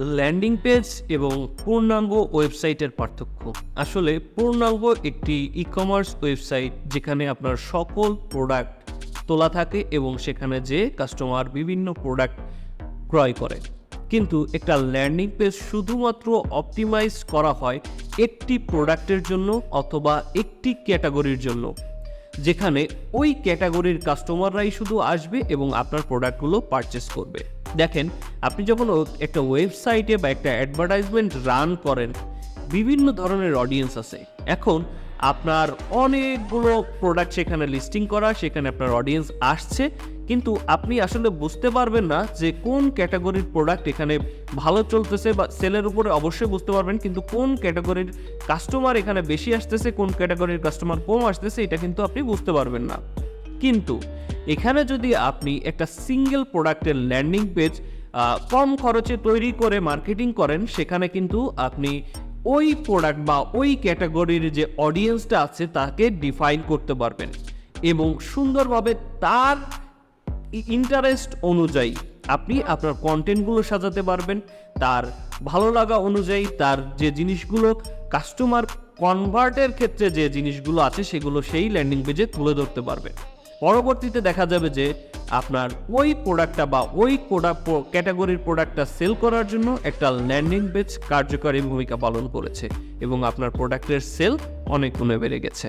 Landing page এবং পূর্ণাঙ্গ ওয়েবসাইটের পার্থক্য। আসলে, পূর্ণাঙ্গ একটি ই কমার্স ওয়েবসাইট যেখানে আপনার সকল প্রোডাক্ট তোলা থাকে এবং সেখানে যে কাস্টমার বিভিন্ন প্রোডাক্ট ক্রয় করে। কিন্তু একটা ল্যান্ডিং পেজ শুধুমাত্র অপটিমাইজ করা হয় একটি প্রোডাক্টের জন্য অথবা একটি ক্যাটাগরির জন্য। যেখানে ওই ক্যাটাগরির কাস্টমাররাই শুধু আসবে এবং আপনার প্রোডাক্টগুলো পারচেস করবে। দেখেন, আপনি যখন একটা ওয়েবসাইটে বা একটা অ্যাডভার্টাইজমেন্ট রান করেন, বিভিন্ন ধরনের অডিয়েন্স আছে। এখন আপনার অনেকগুলো প্রোডাক্ট সেখানে লিস্টিং করা, সেখানে আপনার অডিয়েন্স আসছে, কিন্তু আপনি আসলে বুঝতে পারবেন না যে কোন ক্যাটাগরির প্রোডাক্ট এখানে ভালো চলতেছে বা সেলের উপরে অবশ্যই বুঝতে পারবেন, কিন্তু কোন ক্যাটাগরির কাস্টমার এখানে বেশি আসতেছে, কোন ক্যাটাগরির কাস্টমার কম আসতেছে, এটা কিন্তু আপনি বুঝতে পারবেন না। কিন্তু এখানে যদি আপনি একটা সিঙ্গেল প্রোডাক্টের ল্যান্ডিং পেজ কম খরচে তৈরি করে মার্কেটিং করেন, সেখানে কিন্তু আপনি ওই প্রোডাক্ট বা ওই ক্যাটাগরির যে অডিয়েন্সটা আছে, তাকে ডিফাইন করতে পারবেন। এবং সুন্দরভাবে তার ইন্টারেস্ট অনুযায়ী আপনি আপনার কন্টেন্টগুলো সাজাতে পারবেন। তার ভালো লাগা অনুযায়ী তার যে জিনিসগুলো কাস্টমার কনভার্টের ক্ষেত্রে যে জিনিসগুলো আছে, সেগুলো সেই ল্যান্ডিং পেজে তুলে ধরতে পারবেন। পরবর্তীতে দেখা যাবে যে আপনার ওই প্রোডাক্টটা বা ওই প্রোডাক্ট ক্যাটাগরির প্রোডাক্টটা সেল করার জন্য একটা ল্যান্ডিং পেজ কার্যকরী ভূমিকা পালন করেছে এবং আপনার প্রোডাক্টের সেল অনেক গুণে বেড়ে গেছে।